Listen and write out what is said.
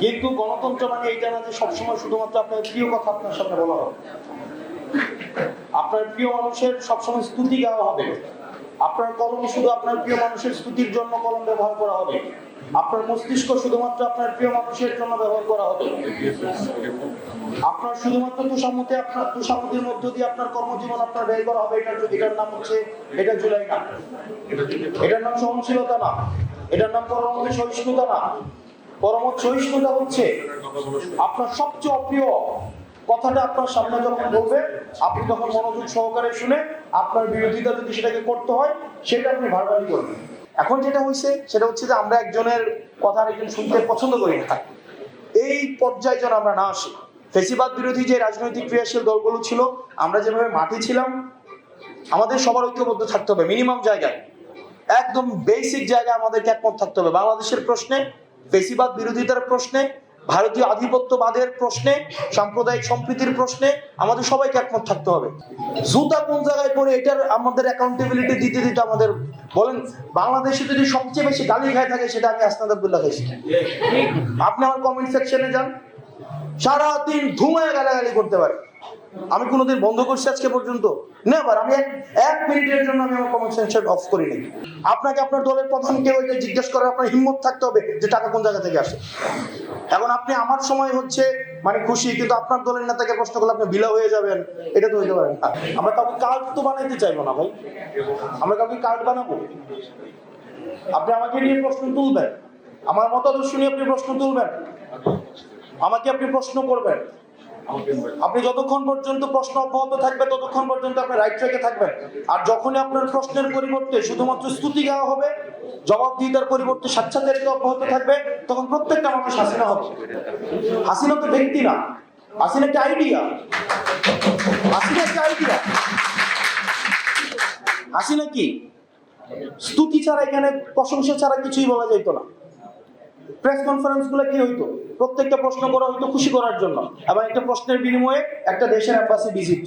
কিন্তু গণতন্ত্র মানে এইটা না যে সবসময় শুধুমাত্র আপনার প্রিয় কথা আপনার সামনে বলা হবে। আপনার প্রিয় মানুষের সবসময় স্তুতি গাওয়া হবে। আপনার কলম শুধু আপনার প্রিয় মানুষের স্তুতির জন্য কলম ব্যবহার করা হবে। আপনার মস্তিষ্ক শুধুমাত্র আপনার প্রিয় মানুষের জন্য ব্যবহার করা হবে। আপনার শুধুমাত্র তুষামতে আপনার তুষামতির মধ্য দিয়ে আপনার কর্মজীবন আপনার ব্যয় করা হবে এটার এটার নাম হচ্ছে, এটা জুলাই না। এটার নাম সহনশীলতা না। এটার নাম পরমত সহিষ্ণুতা না। পরমত সহিষ্ণুতা হচ্ছে আপনার সবচেয়ে অপ্রিয় কথাটা আপনার সামনে যখন বলবে, আপনি তখন মনোযোগ সহকারে শুনে আপনার বিরোধিতা যদি সেটাকে করতে হয়, সেটা আপনি ভারবালি করবেন। এখন যেটা হয়েছে সেটা হচ্ছে যে আমরা একজনের কথা আরেকজন শুনতে পছন্দ করি না। এই পর্যায়ে যেন আমরা না আসি। ফেসিবাদ বিরোধী যে রাজনৈতিক ক্রিয়াশীল দলগুলো ছিল, আমরা যেভাবে মাঠে ছিলাম, আমাদের সবার ঐক্যবদ্ধ থাকতে হবে মিনিমাম জায়গায়। একদম বেসিক জায়গায় আমাদেরকে একমত থাকতে হবে। বাংলাদেশের প্রশ্নে ফেসিবাদ বিরোধিতার প্রশ্নে, ভারতীয় আধিপত্যবাদের প্রশ্নে, সাম্প্রদায়িক সম্প্রীতির প্রশ্নে আমাদের সবাইকে একমত থাকতে হবে। জুতা কোন জায়গায় পড়ে এটার আমাদের অ্যাকাউন্টেবিলিটি দিতে দিতে আমাদের বলেন, বাংলাদেশে যদি সবচেয়ে বেশি গালি খায় থাকে, সেটা আমি আসনাদ আব্দুল্লাহ আপনি আমার কমেন্ট সেকশনে যান। সারাদিন ধুমায় গালাগালি করতে পারে। আমি কোনোদিন বন্ধ করছি আজকে পর্যন্ত। নেবার আমি এক মিনিটের জন্য আমি আমার কমেন্ট সেকশন অফ করিনি আপনাকে আপনার দলের প্রধানকে ওইটা জিজ্ঞেস করার আপনার হিম্মত থাকতে হবে যে টাকা কোন জায়গা থেকে আসে। এখন আপনি আমার সময় হচ্ছে মানে খুশি, কিন্তু আপনার দলের নেতাকে প্রশ্ন করলে আপনি বিলা হয়ে যাবেন। এটা তো হইতে পারেন আমরা কাউকে কার্ড তো বানাইতে চাইব না ভাই। আমরা কাউকে কার্ড বানাবো? আপনি আমাকে নিয়ে প্রশ্ন তুলবেন। আমার মতাদর্শ নিয়ে আপনি প্রশ্ন তুলবেন? আমাকে আপনি প্রশ্ন করবেন। আপনি যতক্ষণ পর্যন্ত প্রশ্ন অব্যাহত থাকবে, ততক্ষণ পর্যন্ত আপনি রাইট ট্র্যাকে থাকবেন। আর যখনই আপনার প্রশ্নের পরিবর্তে শুধুমাত্র স্তুতি গাওয়া হবে জবাব জবাবদিহিতার পরিবর্তে স্বেচ্ছাচারিতা অব্যাহত থাকবে, তখন প্রত্যেকটা মানুষ হাসিনা হবে। হাসিনা তো ব্যক্তি না। হাসিনা একটা আইডিয়া হাসিনা একটা আইডিয়া হাসিনা কি? স্তুতি ছাড়া এখানে প্রশংসা ছাড়া কিছুই বলা যেত না। প্রেস কনফারেন্সগুলো কি হইতো? প্রত্যেকটা প্রশ্ন করা হইতো খুশি করার জন্য। এবং একটা প্রশ্নের বিনিময়ে একটা দেশের অ্যাম্বাসি ভিজিট